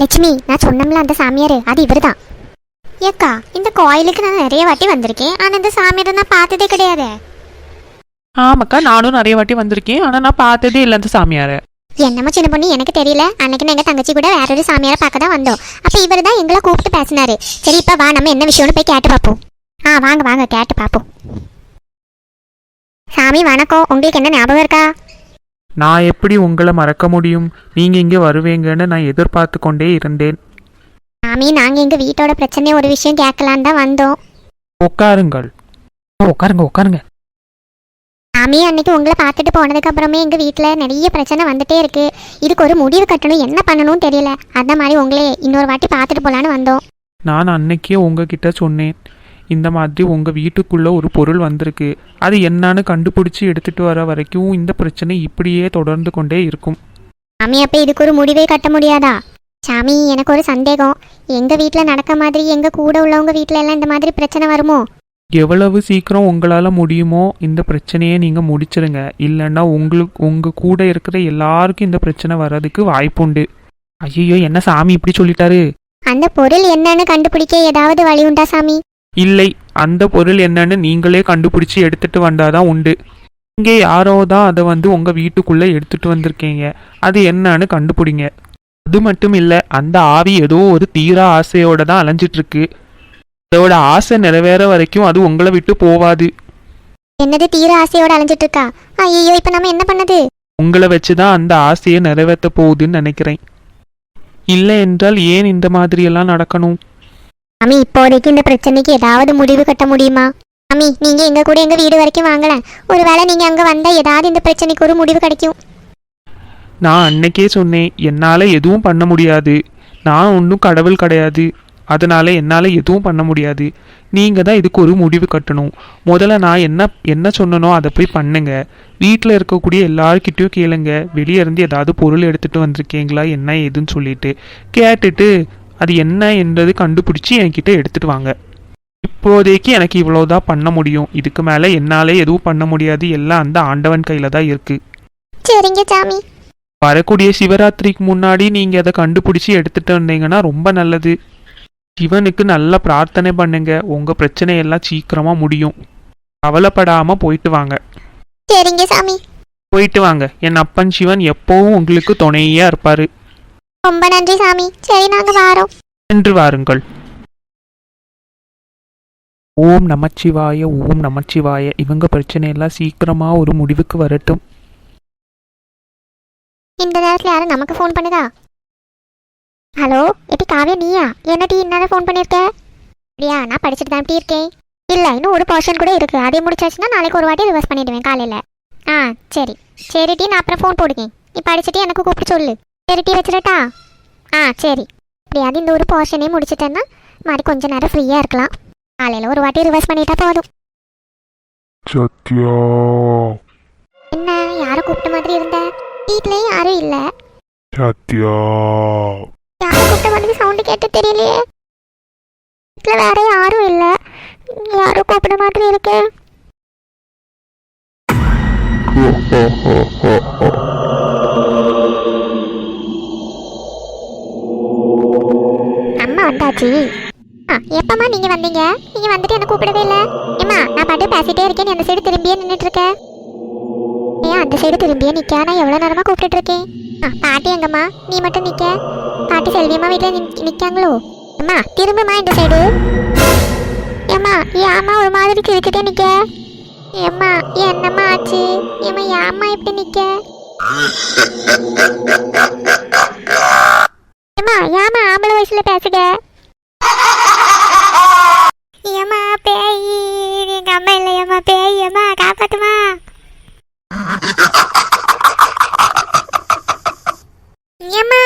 லட்சுமி நான் சொன்னோம்ல அந்த சாமியார். அது இவர்தான். ஏக்கா இந்த கோயிலுக்கு நான் நிறைய வாட்டி வந்திருக்கேன். ஆனா இந்த சாமியாரை நான் பார்த்ததே கிடையாது. ஆமாக்கா நானும் நிறைய வாட்டி வந்திருக்கேன். ஆனால் நான் பார்த்ததே இல்லை அந்த சாமியாரை. என்னமோ சின்ன பொண்ணு எனக்கு தெரியல. அன்னைக்கு நான் எங்க தங்கச்சி கூட வேற ஒரு சாமியாரை பார்க்க தான் வந்தோம். அப்ப இவர் தான் எங்களை கூப்பிட்டு பேசினாரு. சரி இப்ப வா நம்ம என்ன விஷயம்னு போய் கேட்டு பார்ப்போம். ஆ வாங்க வாங்க கேட்டு பார்ப்போம். சாமி வணக்கம். உங்களுக்கு என்ன ஞாபகம் இருக்கா? நான் எப்படி உங்களை மறக்க முடியும்? நீங்கள் இங்கே வருவீங்கன்னு நான் எதிர்பார்த்து கொண்டே இருந்தேன். சாமி நாங்க எங்க வீட்டோட பிரச்சனை ஒரு விஷயம் கேட்கலான்னு தான் வந்தோம். உட்காருங்கள். உட்காருங்க உட்காருங்க. சாமி அன்னைக்கு உங்களை பார்த்துட்டு போனதுக்கு அப்புறமே எங்க வீட்ல நிறைய பிரச்சனை வந்துட்டே இருக்கு. இதுக்கு ஒரு முடிவு கட்டணும் என்ன பண்ணணும்னு தெரியல. அந்த மாதிரி உங்களே இன்னொரு வாட்டி பார்த்துட்டு போலான்னு வந்தோம். நான் அன்னைக்கே உங்ககிட்ட சொன்னேன். இந்த மாதிரி உங்கள் வீட்டுக்குள்ளே ஒரு பொருள் வந்திருக்கு. அது என்னன்னு கண்டுபிடிச்சி எடுத்துட்டு வர வரைக்கும் இந்த பிரச்சனை இப்படியே தொடர்ந்து கொண்டே இருக்கும். சாமி அப்ப இதுக்கு ஒரு முடிவே கட்ட முடியாதா? சாமி எனக்கு ஒரு சந்தேகம். எங்க வீட்ல நடக்க மாதிரி எங்க கூட உள்ளவங்க வீட்ல எல்லாம் இந்த மாதிரி பிரச்சனை வருமோ? எவ்வளவு சீக்கிரம் உங்களால் முடியுமோ இந்த பிரச்சனையை நீங்கள் முடிச்சிருங்க. இல்லைன்னா உங்களுக்கு உங்கள் கூட இருக்கிற எல்லாருக்கும் இந்த பிரச்சனை வர்றதுக்கு வாய்ப்புண்டு ஐயோ என்ன சாமி இப்படி சொல்லிட்டாரு? அந்த பொருள் என்னன்னு கண்டுபிடிக்க ஏதாவது வழி உண்டா சாமி? இல்லை அந்த பொருள் என்னன்னு நீங்களே கண்டுபிடிச்சி எடுத்துட்டு வந்தாதான் உண்டு. இங்கே யாரோ தான் அதை வந்து உங்க வீட்டுக்குள்ள எடுத்துட்டு வந்திருக்கீங்க? அது என்னன்னு கண்டுபிடிங்க. அது மட்டும் இல்லை அந்த ஆவி ஏதோ ஒரு தீரா ஆசையோட தான் அலைஞ்சிட்டு இருக்கு அதோட ஆசை நிறைவேற வரைக்கும் அது உங்களை விட்டு போவாது. என்னது தீர ஆசையோட அலைஞ்சிட்டு இருக்கா ஐயோ இப்ப நம்ம என்ன பண்ணது? உங்களை வச்சு தான் அந்த ஆசையை நிறைவேற்ற போகுதுன்னு நினைக்கிறேன். இல்லை என்றால் ஏன் இந்த மாதிரியெல்லாம் நடக்கணும்? மாமி இப்போதைக்கு இந்த பிரச்சனைக்கு ஏதாவது முடிவு கட்ட முடியுமா? மாமி நீங்க எங்க கூட எங்க வீடு வரைக்கும் வாங்கலாம் ஒருவேளை நீங்க அங்க வந்தா ஏதாவது இந்த பிரச்சனைக்கு ஒரு முடிவு கிடைக்கும். நான் அன்னைக்கே சொன்னேன் என்னால் எதுவும் பண்ண முடியாது. நான் ஒன்றும் கடவுள் கிடையாது. அதனால என்னால் எதுவும் பண்ண முடியாது. நீங்கள் தான் இதுக்கு ஒரு முடிவு கட்டணும். முதல்ல நான் என்ன என்ன சொன்னனோ அதை போய் பண்ணுங்க. வீட்டில் இருக்கக்கூடிய எல்லார்கிட்டயும் கேளுங்க. வெளியே இருந்து ஏதாவது பொருள் எடுத்துகிட்டு வந்திருக்கீங்களா என்ன ஏதுன்னு சொல்லிட்டு. கேட்டுட்டு அது என்ன என்றது கண்டுபிடிச்சி என்கிட்ட எடுத்துட்டு வாங்க. இப்போதைக்கு எனக்கு இவ்வளோதான் பண்ண முடியும். இதுக்கு மேலே என்னால் எதுவும் பண்ண முடியாது. எல்லாம் அந்த ஆண்டவன் கையில் தான் இருக்குது சரிங்க சாமி. வரக்கூடிய சிவராத்திரிக்கு முன்னாடி நீங்க அதை கண்டுபிடிச்சி எடுத்துட்டு வந்தீங்கன்னா ரொம்ப நல்லது. சிவனுக்கு நல்ல பிரார்த்தனை பண்ணுங்க. உங்க பிரச்சனை எல்லாம் சீக்கிரமா முடியும். கவலைப்படாம போயிட்டு வாங்க. சரிங்க சாமி. போயிட்டு வாங்க. என் அப்பன் சிவன் எப்பவும் உங்களுக்கு துணையா இருப்பாரு. ரொம்ப நன்றி சாமி. சரி நாங்க வாரோம். சென்று வாருங்கள். ஓம் நமச்சிவாய ஓம் நமச்சிவாய. இவங்க பிரச்சனை எல்லாம் சீக்கிரமா ஒரு முடிவுக்கு வரட்டும். இந்த நேரத்துல யாரும் நமக்கு ஃபோன் பண்ணுதா? ஹலோ எட்டி காவியா நீயா? என்ன டீ இன்னால ஃபோன் பண்ணியிருக்க அப்படியா நான் படிச்சுட்டு தான் டீ இருக்கேன். இல்லை இன்னும் ஒரு போர்ஷன் கூட இருக்கு. அதே முடிச்சாச்சுன்னா நாளைக்கு ஒரு வாட்டி ரிவர்ஸ் பண்ணிடுவேன் காலையில். ஆ சரி. சரி டீ நான் அப்புறம் ஃபோன் போடுங்க நீ படிச்சுட்டு எனக்கு கூப்பிட்டு சொல்லு. சரி டீ வச்சிடட்டா? ஆ சரி. அப்படியாவது இந்த ஒரு போர்ஷனே முடிச்சிட்டேன்னா மாதிரி கொஞ்ச நேரம் ஃப்ரீயாக இருக்கலாம். காலையில் ஒரு வாட்டி ரிவர்ஸ் பண்ணிட்டா போதும். சத்யா. என்ன யாரை கூப்பிட்ட மாதிரி இருந்த? வீட்லேயும் யாரும் இல்லை. சத்யா. யாரை கூப்பிட்ட மாதிரி சவுண்டு கேட்டு தெரியலையே. வீட்டில் வேற யாரும் இல்லை. யாரும் கூப்பிட மாதிரி இருக்கு? அம்மா எப்பமா நீங்க வந்தீங்க? நீங்க வந்துட்டு என்ன கூப்பிடவே இல்லை? ஏமா நான் பாட்டு பேசிட்டே இருக்கேன். அந்த சைடு திரும்பியே நின்றுட்டு இருக்கேன் ஏன் அந்த சைடு திரும்பியே நிக்க? நான் எவ்வளோ நேரமா கூப்பிட்டு இருக்கேன் பாட்டி எங்கம்மா? நீ மட்டும் நிக்க. பாட்டி செல்வியம்மா வீட்டுல நிற்காங்களோ அம்மா திரும்புமா இந்த சைடு ஏம்மா ஏமா ஒரு மாதிரி கிழிச்சுட்டே நிக்க? ஏம்மா என்னம்மா ஆச்சு? ஏம்மா ஏமா இப்படி நிக்க? ஏமா ஏமா ஆம்பளை வயசுல பேசுக ஏம்மா பேய் எங்க அம்மா இல்லையம்மா பேய் ஏம்மா காப்பாத்துமா ஏம்மா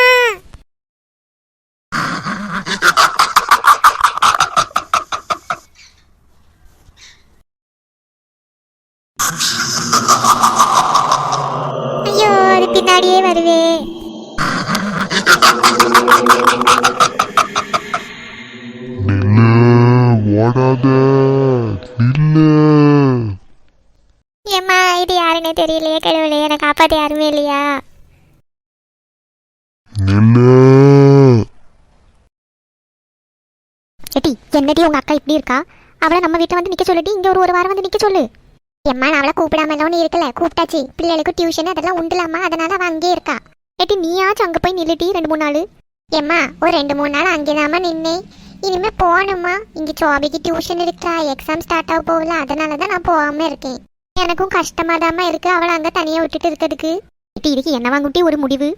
ஐயோ அது பின்னாடியே வருவே நில்லு ஓடாத நில்லு ஏம்மா இது யாருன்னே தெரியலையே கடவுளே என்னை காப்பாற்ற என்னடி உங்க அக்கா இப்படி இருக்கா? அவளை நம்ம வீட்டை வந்து நிக்க சொல்லிட்டு இங்க ஒரு ஒரு வாரம் வந்து நிக்க சொல்லு. எம்மா நான் அவளை கூப்பிடாம எல்லாம் இருக்கல கூப்பிட்டாச்சு. பிள்ளைகளுக்கு டியூஷன் அதெல்லாம் உண்டுலாமா? அதனால அவன் அங்கேயே இருக்கா. எட்டி நீயாச்சும் அங்க போய் நில்லுட்டி ரெண்டு மூணு நாள். எம்மா ஒரு ரெண்டு மூணு நாள் அங்கே தாம்மா நின்னேன். இனிமே போகணுமா இங்கே சோபிக்கு டியூஷன் இருக்கா எக்ஸாம் ஸ்டார்ட் ஆக போகல அதனால தான் நான் போகாம இருக்கேன். எனக்கும் கஷ்டமா தாம்மா இருக்கு. அவளை அங்கே தனியாக விட்டுட்டு இருக்கிறதுக்கு. ஏட்டி இதுக்கு என்ன வாங்கிட்டே ஒரு முடிவு?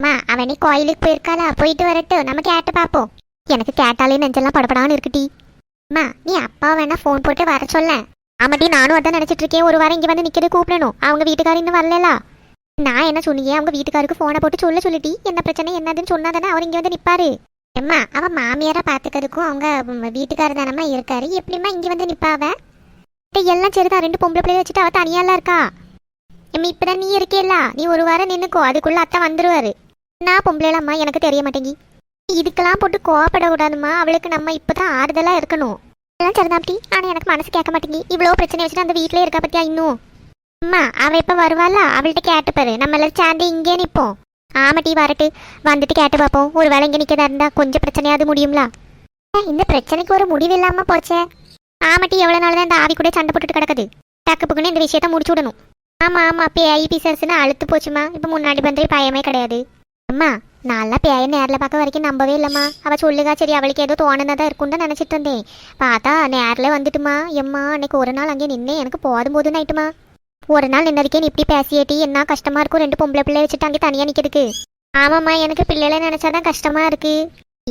அம்மா அவனே கோயிலுக்கு போயிருக்காளா? போயிட்டு வரட்டும் நம்ம கேட்டு பார்ப்போம் எனக்கு கேட்டாலே நெஞ்செல்லாம் படப்படான்னு இருக்குட்டி அம்மா நீ அப்பா வேணா ஃபோன் போட்டு வர சொல்ல. ஆமாட்டி நானும் அதான் நினச்சிட்டு இருக்கேன். ஒரு வாரம் இங்கே வந்து நிற்கிறது கூப்பிடணும். அவங்க வீட்டுக்காரர் இன்னும் வரல நான் என்ன சொன்னியே அவங்க வீட்டுக்காருக்கு ஃபோனை போட்டு சொல்ல சொல்லிட்டி. என்ன பிரச்சனை என்னதுன்னு சொன்னாதானே அவர் இங்கே வந்து நிற்பாரு எம்மா அவன் மாமியாரை பார்த்துக்கிறதுக்கும் அவங்க வீட்டுக்காரர் தானம்மா இருக்காரு. எப்படிம்மா இங்கே வந்து நிற்பாவ எல்லாம் சரிதான். ரெண்டு பொம்பளை பிள்ளைய வச்சுட்டு அவள் தனியாலாம் இருக்கா? எம்மி இப்பதான் நீ இருக்கேல்ல. நீ ஒரு வாரம் நின்னுக்கோ. அதுக்குள்ளே அத்தை வந்துருவாரு. நான் பொம்பளைலாம்மா எனக்கு தெரிய மாட்டேங்கி. இதுக்கெல்லாம் போட்டு கோவப்படக்கூடாதுமா அவளுக்கு நம்ம இப்பதான் ஆறுதலா இருக்கணும். எல்லாம் சரிதாப்டி ஆனா எனக்கு மனசு கேட்க மாட்டேங்கி. இவ்வளோ பிரச்சனை வச்சுட்டு அந்த வீட்டிலே இருக்கா பற்றியா இன்னும்? அம்மா அவள் இப்ப வருவாள? அவள்கிட்ட கேட்டுப்பாரு நம்ம எல்லாரும் சேர்ந்து இங்கே நிற்போம் ஆமாட்டி வரட்டு. வந்துட்டு கேட்டு பார்ப்போம் ஒரு வேலை இங்கே நிக்கதா இருந்தால் கொஞ்சம் பிரச்சனையாவது முடியும்ல? இந்த பிரச்சனைக்கு ஒரு முடிவு இல்லாமல் போச்சே. ஆமாட்டி எவ்வளவு நாள் தான் இந்த ஆவி கூட சண்டை போட்டுட்டு கிடக்குது. டக்கு புக்குன்னு இந்த விஷயத்த முடிச்சு விடணும். ஆமா ஆமா. ஐபி பிசர்ஸ்னு அழுத்து போச்சுமா இப்போ முன்னாடி பந்தே பயமே கிடையாது. அம்மா நல்லா பேய நேரில் பார்க்க வரைக்கும் நம்பவே இல்லைம்மா. அவள் சொல்லுகா சரி அவளுக்கு ஏதோ தோணுனதா இருக்கும்னு நினச்சிட்டு இருந்தேன். பார்த்தா நேரில் வந்துட்டுமா. எம்மா அன்னைக்கு ஒரு நாள் அங்கே நின்று எனக்கு போதும் போதும் ஆயிட்டுமா. ஒரு நாள் நின்னதுக்கே நீ இப்படி பேசியேட்டி என்ன கஷ்டமா இருக்கும் ரெண்டு பொம்பளை பிள்ளை வச்சுட்டு அங்கே தனியாக நிற்கிறதுக்கு ஆமாம்மா எனக்கு பிள்ளைகளை நினச்சாதான் கஷ்டமா இருக்கு.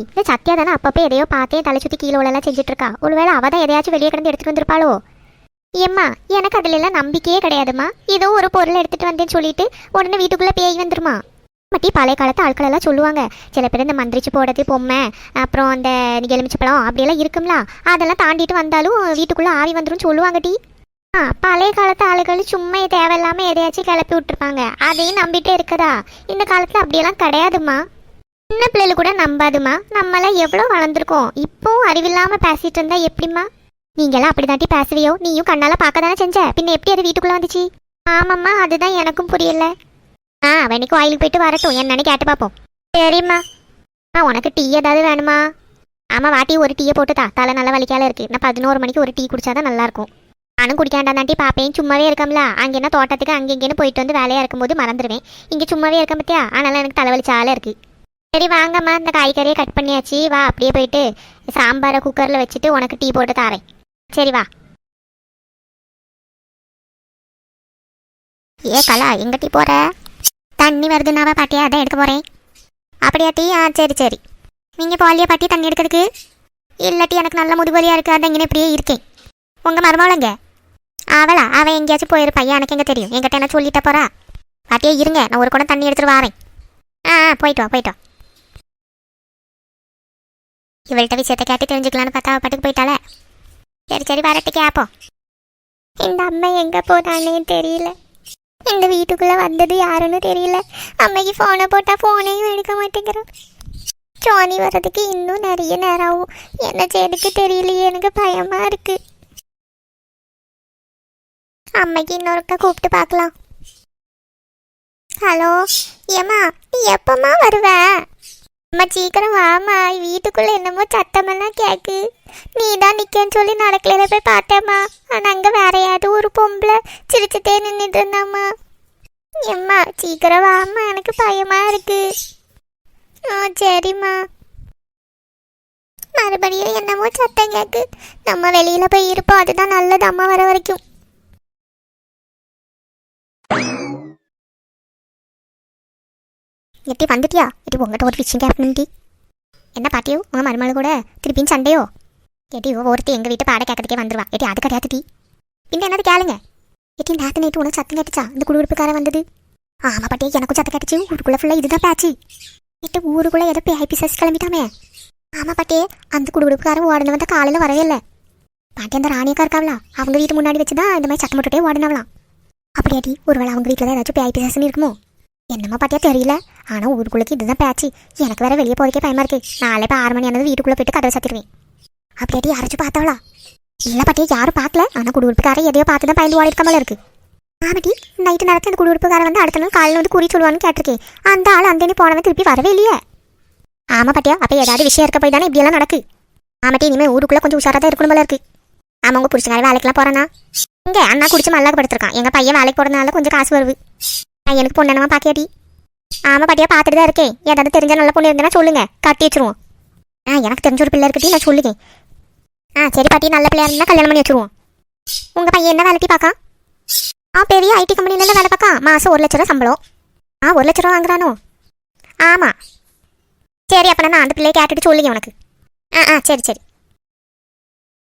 இந்த சத்யா தானே அப்பப்போ எதையோ பார்த்தே தலை சுற்றி கீழே எல்லாம் செஞ்சுட்டு இருக்கா ஒருவேளை அவள் தான் எதையாச்சும் வெளியே கிடந்து எடுத்துட்டு வந்திருப்பாளோ? ஏம்மா எனக்கு அதுல எல்லாம் நம்பிக்கையே கிடையாதும்மா. ஏதோ ஒரு பொருள் எடுத்துட்டு வந்தேன்னு சொல்லிட்டு உடனே வீட்டுக்குள்ளே பேய் வந்துருமா. மட்டி பழைய காலத்து ஆட்கள் எல்லாம் சொல்லுவாங்க. சில பேர் இந்த மந்திரிச்சு போடுறது பொம்மை அப்புறம் அந்த எலுமிச்சை பழம் அப்படியெல்லாம் இருக்கும்ல. அதெல்லாம் தாண்டிட்டு வந்தாலும் வீட்டுக்குள்ளே ஆவி வந்துடும் சொல்லுவாங்க டி. ஆ பழைய காலத்து ஆளுகள் சும்மா தேவையில்லாமல் எதையாச்சும் கிளப்பி விட்டுருப்பாங்க. அதையும் நம்பிட்டே இருக்கதா? இந்த காலத்தில் அப்படியெல்லாம் கிடையாதுமா சின்ன பிள்ளைகள் கூட நம்பாதுமா நம்மளாம் எவ்வளோ வளர்ந்துருக்கோம். இப்போவும் அறிவில்லாமல் பேசிட்டு இருந்தா எப்படிம்மா? நீங்களாம் அப்படிதாட்டி பேசுவியோ? நீயும் கண்ணால் பார்க்க தானே செஞ்ச? பின்ன எப்படி அது வீட்டுக்குள்ளே வந்துச்சு? ஆமாம்மா அதுதான் எனக்கும் புரியலை. ஆ அவனுக்கு கோயிலுக்கு போயிட்டு வரட்டும். என்னன்னு கேட்டு பார்ப்போம் சரிம்மா. ஆ உனக்கு டீ ஏதாவது வேணுமா? ஆமாம் வாட்டி ஒரு டீயை போட்டுதா. தலை நல்லா வலிக்கால இருக்கு. நான் பதினோரு மணிக்கு ஒரு டீ குடிச்சாதான் நல்லா இருக்கும் நானும் குடிக்காண்டாந்தாண்டி பாப்பேன். சும்மாவே இருக்கம்ல. அங்கே என்ன தோட்டத்துக்கு அங்கே இங்கேன்னு போயிட்டு வந்து வேலையாக இருக்கும்போது மறந்துடுவேன் இங்கே சும்மாவே இருக்க பத்தியா? அதனால எனக்கு தலைவலிச்சால இருக்கு. சரி வாங்கம்மா. இந்த காய்கறியை கட் பண்ணியாச்சு. வா அப்படியே போயிட்டு சாம்பாரை குக்கரில் வச்சுட்டு உனக்கு டீ போட்டு தாரேன். சரி வா. ஏ கலா எங்க டீ போற? தண்ணி வருதுன்னாவா பாட்டியா அதான் எடுக்க போகிறேன் அப்படியா டீ? ஆ சரி சரி. நீங்கள் போலியா பாட்டி தண்ணி எடுக்கிறதுக்கு? இல்லாட்டி எனக்கு நல்ல முதுவலியா இருக்குது அதான் இங்கே இப்படியே இருக்கேன். உங்கள் மருமவளங்க? அவளா? அவன் எங்கேயாச்சும் போயிருப்பா எனக்கு எங்கே தெரியும்? எங்கிட்ட என்ன சொல்லிட்ட போறா? பாட்டியா இருங்க நான் ஒரு குடம் தண்ணி எடுத்துட்டு வரேன். ஆ போயிட்டு வா போயிட்டு வா. இவள்கிட்ட விஷயத்தை கேட்டு தெரிஞ்சுக்கலான்னு பார்த்தா அவ பாட்டுக்கு போயிட்டாளே. சரி சரி வரட்டு கேப்போம் இந்த அம்மா எங்கே போனானே தெரியல. இந்த வீட்டுக்குள்ளே வந்தது யாருன்னு தெரியல. அம்மைக்கு ஃபோனை போட்டால் ஃபோனையும் எடுக்க மாட்டேங்கிறோம் சோனி வர்றதுக்கு இன்னும் நிறைய நேரம் ஆகும். என்ன செய்யறதுக்கு தெரியலையே எனக்கு பயமாக இருக்கு. அம்மைக்கு இன்னொருக்கா கூப்பிட்டு பார்க்கலாம். ஹலோ ஏம்மா நீ எப்பம்மா வருவ? அம்மா சீக்கிரம் வாமா வீட்டுக்குள்ள என்னமோ சத்தமெல்லாம் கேக்கு. நீ தான் நிக்கன்னு சொல்லி நடக்கல போய் பார்த்தேம்மா. ஆனா அங்க வேற ஏதாவது ஒரு பொம்பளை சிரிச்சுட்டே நின்றுட்டு இருந்தாம்மா. எம்மா சீக்கிரம் வாம்மா. எனக்கு பயமா இருக்கு. ஆ சரிம்மா. மறுபடியும் என்னமோ சத்தம் கேக்கு. நம்ம வெளியில போய் இருப்போம். அதுதான் நல்லது அம்மா வர வரைக்கும். எட்டி வந்துட்டியா? எட்டி உங்கள்கிட்ட ஒரு விஷயம் கேட்கணும்டி என்ன பாட்டியோ உங்கள் மருமகள் கூட திருப்பியும் சண்டையோ? ஏட்டி ஒருத்தி எங்கள் வீட்டு பாட கேட்கறதுக்கே வந்துருவா. ஏட்டி அது கிடையாது டி. பின்ன என்னது கேளுங்க. ஏட்டி நேற்று நைட்டு உனக்கு சத்தம் கேட்டுச்சா? இந்த குடியிருப்புக்காரன் வந்தது. ஆமாம் பாட்டி எனக்கும் சத்தம் கேட்டுச்சு. ஊருக்குள்ளே ஃபுல்லாக இதுதான் பேச்சு எட்டு ஊருக்குள்ளே ஏதோ பேய் பிசாஸ் கிளம்பிட்டாமே. ஆமாம் பாட்டியே அந்த குடியிருப்புக்காரன் உடனே வந்தா காலையில் வரவே இல்லை. பாட்டி அந்த ராணியக்கா இருக்காவளா? அவங்க வீட்டு முன்னாடி வச்சு தான் இந்த மாதிரி சத்தம் போட்டுட்டே ஓடனவலாம் அப்படியாட்டி ஒருவேளை அவங்க வீட்டில் தான் ஏதாச்சும் பேய் பிசாசுன்னு இருக்குமோ? என்னம்மா பாட்டியா தெரியல. ஆனால் ஊருக்குள்ளக்கு இதுதான் பேச்சு. எனக்கு வேற வெளியே போறதுக்கே பயமா இருக்கு. நாளை இப்போ ஆறு மணி ஆனது வீட்டுக்குள்ளே போயிட்டு கதவை சத்திடுவேன். அப்படியாட்டி யாராச்சும் பார்த்தாவளா இல்லை பாட்டியா யாரும் பார்க்கல. ஆனால் குடியிருப்புக்காரன் எதையோ பார்த்து தான் பயந்து ஓடி இருக்க போல இருக்கு. ஆமாட்டி நைட்டு நேரத்தில் அந்த குடியிருப்புக்காரன் வந்து அடுத்த நாள் காலையில் வந்து குறி சொல்லுவான்னு கேட்டிருக்கேன். அந்த ஆள் அந்த போனவன் திருப்பி வரவே இல்லையே. ஆமாம் பாட்டியா அப்போ ஏதாவது விஷயம் இருக்க போய் தானே இப்படியெல்லாம் நடக்கு. ஆமாட்டி இனிமேல் ஊருக்குள்ளே கொஞ்சம் உஷாராக தான் இருக்கணும் போல இருக்கு. ஆமாம் உங்கள் புருஷனால வேலைக்கெல்லாம் போகிறானா இங்கே அண்ணா குடிச்சு மல்லாக படுத்துருக்கான். எங்கள் பையன் வேலைக்கு போகிறதுனால கொஞ்சம் காசு வருது. நான் எனக்கு பொண்ணு என்னமா ஆமாம் பாட்டியா பார்த்துட்டு தான் இருக்கேன். ஏதாவது தெரிஞ்ச நல்ல பொண்ணு இருந்தேன்னா சொல்லுங்க. கட்டி வச்சிருவோம். ஆ எனக்கு தெரிஞ்ச ஒரு பிள்ளை இருக்கட்டி நான் சொல்லுங்க ஆ சரி பாட்டி நல்ல பிள்ளையா இருந்தால் கல்யாணம் பண்ணி வச்சிருவோம். உங்கள் பையன் என்ன வேலைக்கு பார்க்கா ஆ பெரிய ஐடி கம்பெனில வேலை பார்க்கா மாதம் ஒரு லட்ச ரூபா சம்பளம். ஆ ஒரு லட்ச ரூபா வாங்குறானோ? ஆமாம் சரி அப்போ நான் அந்த பிள்ளையை கேட்டுட்டு சொல்லுங்க உனக்கு. ஆ ஆ சரி சரி.